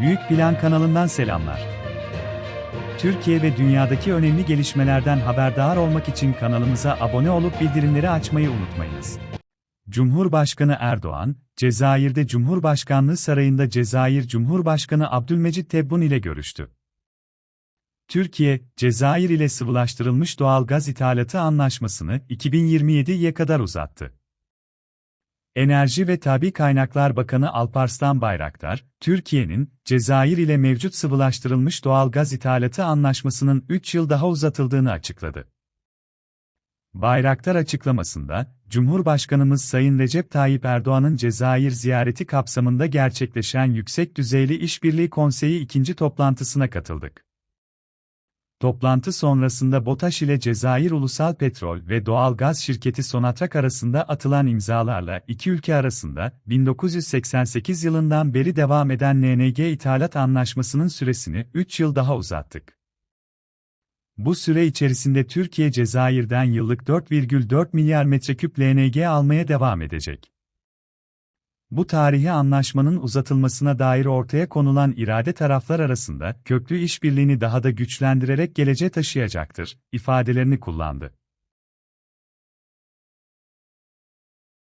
Büyük Plan kanalından selamlar. Türkiye ve dünyadaki önemli gelişmelerden haberdar olmak için kanalımıza abone olup bildirimleri açmayı unutmayınız. Cumhurbaşkanı Erdoğan, Cezayir'de Cumhurbaşkanlığı Sarayı'nda Cezayir Cumhurbaşkanı Abdülmecit Tebboune ile görüştü. Türkiye, Cezayir ile sıvılaştırılmış doğal gaz ithalatı anlaşmasını 2027'ye kadar uzattı. Enerji ve Tabi Kaynaklar Bakanı Alparslan Bayraktar, Türkiye'nin Cezayir ile mevcut sıvılaştırılmış doğal gaz ithalatı anlaşmasının 3 yıl daha uzatıldığını açıkladı. Bayraktar açıklamasında, Cumhurbaşkanımız Sayın Recep Tayyip Erdoğan'ın Cezayir ziyareti kapsamında gerçekleşen Yüksek Düzeyli İşbirliği Konseyi ikinci toplantısına katıldık. Toplantı sonrasında BOTAŞ ile Cezayir Ulusal Petrol ve Doğal Gaz Şirketi Sonatrak arasında atılan imzalarla iki ülke arasında 1988 yılından beri devam eden LNG ithalat anlaşmasının süresini 3 yıl daha uzattık. Bu süre içerisinde Türkiye Cezayir'den yıllık 4,4 milyar metreküp LNG almaya devam edecek. Bu tarihi anlaşmanın uzatılmasına dair ortaya konulan irade taraflar arasında köklü işbirliğini daha da güçlendirerek geleceğe taşıyacaktır ifadelerini kullandı.